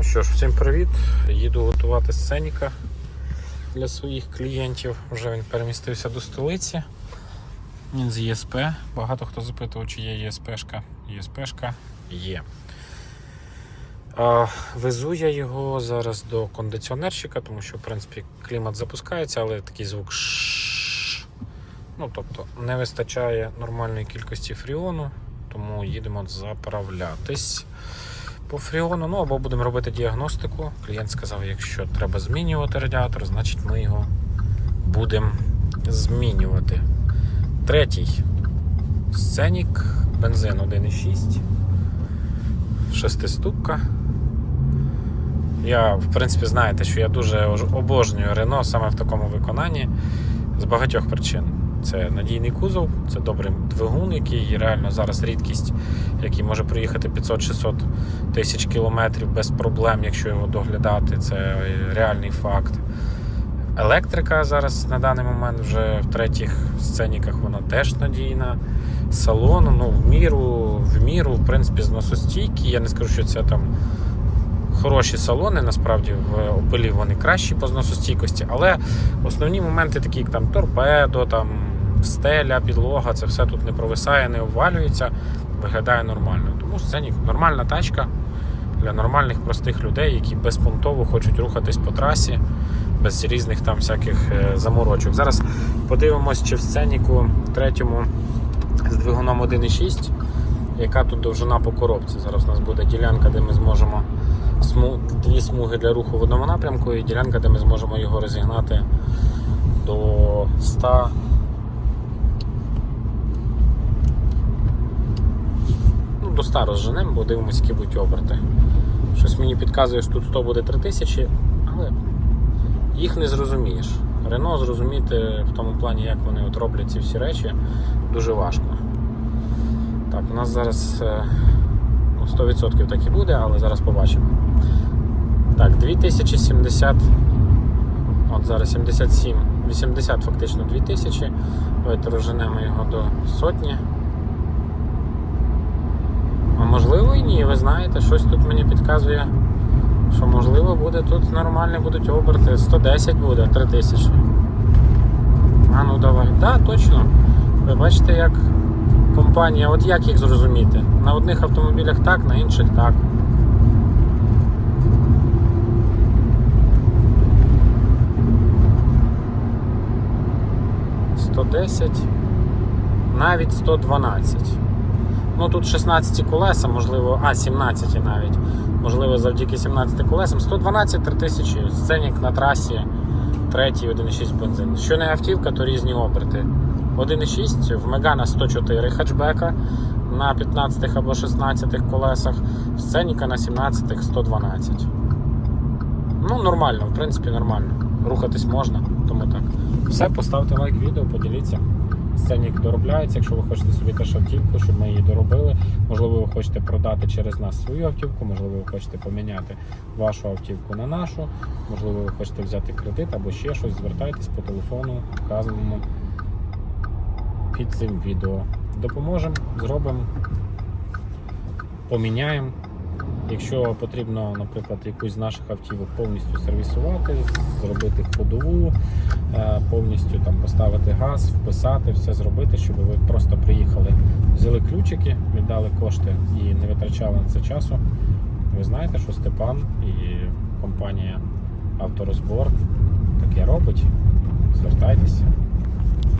Ну що ж, всім привіт. Їду готувати сценіка для своїх клієнтів. Вже він перемістився до столиці. Він з ЄСП. Багато хто запитував, чи є ЄСПшка. ЄСПшка є. А, везу я його зараз до кондиціонерщика, тому що, в принципі, клімат запускається, але такий звук. «шшш». Ну, тобто, не вистачає нормальної кількості фріону, тому їдемо заправлятись по фріону, ну або будемо робити діагностику. Клієнт сказав, якщо треба змінювати радіатор, значить ми його будемо змінювати. Третій сценік, бензин 1,6, шестиступка. Я, в принципі, знаєте, що я дуже обожнюю Рено саме в такому виконанні з багатьох причин. Це надійний кузов, це добрий двигун, який реально зараз рідкість, який може проїхати 500-600 тисяч кілометрів без проблем, якщо його доглядати. Це реальний факт. Електрика зараз на даний момент вже в третіх сценіках вона теж надійна. Салон, ну, в міру, в міру, в принципі, зносостійкі. Я не скажу, що це там хороші салони, насправді в опилі вони кращі по зносостійкості, але основні моменти, такі як там торпедо, там стеля, підлога, це все тут не провисає, не обвалюється, виглядає нормально. Тому сценік нормальна тачка для нормальних простих людей, які безпунктово хочуть рухатись по трасі, без різних там всяких е, заморочок. Зараз подивимось, чи в сценіку третьому з двигуном 1.6, яка тут довжина по коробці. Зараз у нас буде ділянка, де ми зможемо дві смуги для руху в одному напрямку, і ділянка, де ми зможемо його розігнати до 100. Ну, до 100 розженемо, бо дивимося, які будуть оберти. Щось мені підказує, що тут 100 буде 3000, але їх не зрозумієш. Рено зрозуміти в тому плані, як вони от роблять ці всі речі, дуже важко. Так, у нас зараз е, ну, 100% так і буде, але зараз побачимо. Так, 2070. От зараз 77, 80 фактично 2000. Давайте розженемо його до сотні. Можливо і ні, ви знаєте, щось тут мені підказує, що можливо буде тут нормальні будуть оберти. 110 буде, 3000. А ну давай. Так, да, точно. Ви бачите, як компанія, от як їх зрозуміти? На одних автомобілях так, на інших так. «110», навіть 112. Ну тут 16 колеса, можливо, а 17 навіть. Можливо, завдяки 17 колесам. 112 3000 сценік на трасі, третій 1,6 бензин. Що не автівка, то різні оберти. 1,6 в Мегана 104 хетчбека на 15 або 16 колесах, сценіка на 17 112. Ну, нормально, в принципі, нормально. Рухатись можна, тому так. Все, поставте лайк відео, поділіться. Сценік доробляється, якщо ви хочете собі теж автівку, щоб ми її доробили. Можливо, ви хочете продати через нас свою автівку, можливо, ви хочете поміняти вашу автівку на нашу, можливо, ви хочете взяти кредит або ще щось, звертайтесь по телефону, вказуємо під цим відео. Допоможемо, зробимо, поміняємо. Якщо потрібно, наприклад, якусь з наших автівок повністю сервісувати, зробити ходову, е, повністю там поставити газ, вписати, все зробити, щоб ви просто приїхали, взяли ключики, віддали кошти і не витрачали на це часу. Ви знаєте, що Степан і компанія Авторозбор таке робить.